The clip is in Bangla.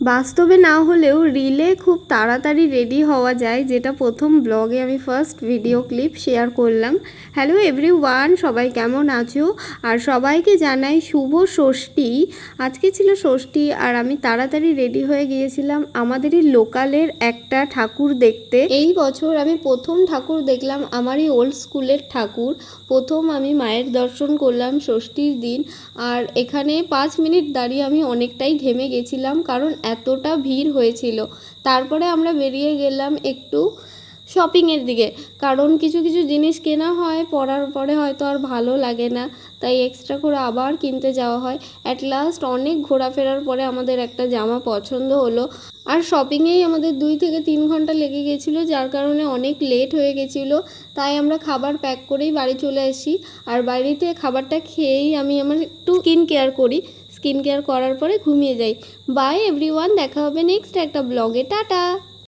বাস্তবে না হলেও রিলে খুব তাড়াতাড়ি রেডি হওয়া যায়, যেটা প্রথম ব্লগে আমি ফার্স্ট ভিডিও ক্লিপ শেয়ার করলাম। হ্যালো এভরি ওয়ান সবাই কেমন আছো? আর সবাইকে জানাই শুভ ষষ্ঠী। আজকে ছিল ষষ্ঠী আর আমি তাড়াতাড়ি রেডি হয়ে গিয়েছিলাম আমাদেরই লোকালের একটা ঠাকুর দেখতে। এই বছর আমি প্রথম ঠাকুর দেখলাম আমারই ওল্ড স্কুলের ঠাকুর। প্রথম আমি মায়ের দর্শন করলাম ষষ্ঠীর দিন। আর এখানে পাঁচ মিনিট দাঁড়িয়ে আমি অনেকটাই ঘেমে গেছিলাম, কারণ এতটা ভিড় হয়েছিল। তারপরে আমরা বেরিয়ে গেলাম একটু শপিংয়ের দিকে। কারণ কিছু কিছু জিনিস কেনা হয়, পরার পরে হয়তো আর ভালো লাগে না। তাই এক্সট্রা করে আবার কিনতে যাওয়া হয়। অ্যাট লাস্ট অনেক ঘোরাফেরার পরে আমাদের একটা জামা পছন্দ হলো। আর শপিংয়েই আমাদের দুই থেকে তিন ঘণ্টা লেগে গেছিল, যার কারণে অনেক লেট হয়ে গেছিল। তাই আমরা খাবার প্যাক করেই বাড়ি চলে আসি। আর বাড়িতে খাবারটা খেয়েই আমি আমার একটু স্কিন কেয়ার করি। স্কিন কেয়ার করার পরে ঘুমিয়ে যাই। বাই এভরিওয়ান দেখা হবে নেক্সট একটা ব্লগে টাটা!